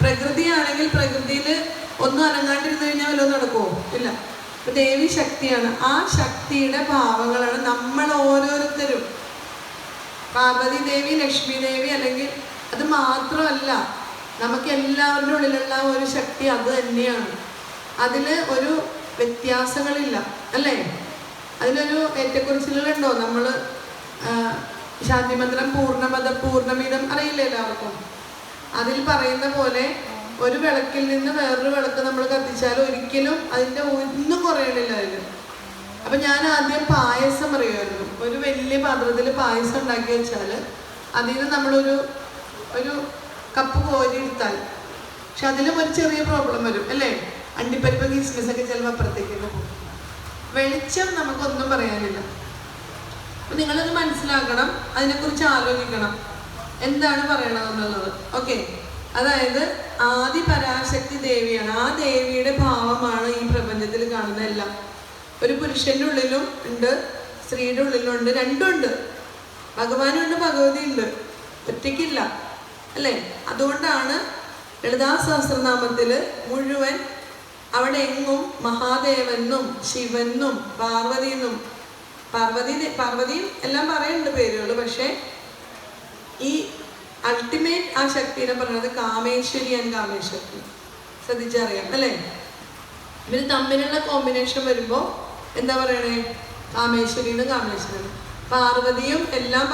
പ്രകൃതിയാണെങ്കിൽ പ്രകൃതിയിൽ ഒന്നും അനങ്ങാണ്ടിരുന്നു കഴിഞ്ഞാൽ വല്ലതും നടക്കുമോ ഇല്ല. ദേവി ശക്തിയാണ്. ആ ശക്തിയുടെ ഭാവങ്ങളാണ് നമ്മൾ ഓരോരുത്തരും. പാർവതി ദേവി ലക്ഷ്മി ദേവി അല്ലെങ്കിൽ അത് മാത്രമല്ല നമുക്ക് എല്ലാവരുടെ ഉള്ളിലുള്ള ഒരു ശക്തി അത് തന്നെയാണ്. അതിൽ ഒരു വ്യത്യാസങ്ങളില്ല അല്ലേ? അതിലൊരു ഏറ്റക്കുറിച്ചിലുണ്ടോ നമ്മൾ ശാന്തിമന്ത്രം പൂർണമത പൂർണമിതം അറിയില്ല എല്ലാവർക്കും? അതിൽ പറയുന്ന പോലെ ഒരു വിളക്കിൽ നിന്ന് വേറൊരു വിളക്ക് നമ്മൾ കത്തിച്ചാൽ ഒരിക്കലും അതിന്റെ ഒന്നും കുറയണില്ല അതിൽ. അപ്പൊ ഞാൻ ആദ്യം പായസം അറിയുമായിരുന്നു. ഒരു വലിയ പാത്രത്തിൽ പായസം ഉണ്ടാക്കി വെച്ചാൽ അതിൽ നിന്ന് നമ്മളൊരു ഒരു കപ്പ് കോരി എടുത്താൽ. പക്ഷെ അതിലും ഒരു ചെറിയ പ്രോബ്ലം വരും അല്ലേ? അണ്ടിപ്പരിപ്പ് കിസ്മിസ് ഒക്കെ ചിലപ്പോൾ അപ്പുറത്തേക്കൊക്കെ പോകും. വെളിച്ചം നമുക്കൊന്നും പറയാനില്ല. അപ്പൊ നിങ്ങളത് മനസ്സിലാക്കണം അതിനെക്കുറിച്ച് ആലോചിക്കണം. എന്താണ് പറയണതെന്നുള്ളത്? ഓക്കെ അതായത് ആദി പരാശക്തി ദേവിയാണ്. ആ ദേവിയുടെ ഭാവമാണ് ഈ പ്രപഞ്ചത്തിൽ കാണുന്ന എല്ലാം. ഒരു പുരുഷന്റെ ഉള്ളിലും ഉണ്ട് സ്ത്രീയുടെ ഉള്ളിലും ഉണ്ട് രണ്ടും ഉണ്ട്. ഭഗവാനും ഉണ്ട് ഭഗവതി ഉണ്ട്. ഒറ്റയ്ക്കില്ല. അല്ലേ? അതുകൊണ്ടാണ് ലളിതാ സഹസ്രനാമത്തിൽ മുഴുവൻ അവിടെ എങ്ങും മഹാദേവനും ശിവനും പാർവതിയെന്നും പാർവതി പാർവതിയും എല്ലാം പറയുന്നുണ്ട് പേരുകൾ. പക്ഷേ ഈ അൾട്ടിമേറ്റ് ആ ശക്തിനെ പറയുന്നത് കാമേശ്വരി ആൻഡ് കാമേശ്വരി ശ്രദ്ധിച്ചറിയാം അല്ലേ? ഇവർ തമ്മിലുള്ള കോമ്പിനേഷൻ വരുമ്പോൾ എന്താ പറയണേ? കാമേശ്വരിയും കാമേശ്വരനും. പാർവതിയും എല്ലാം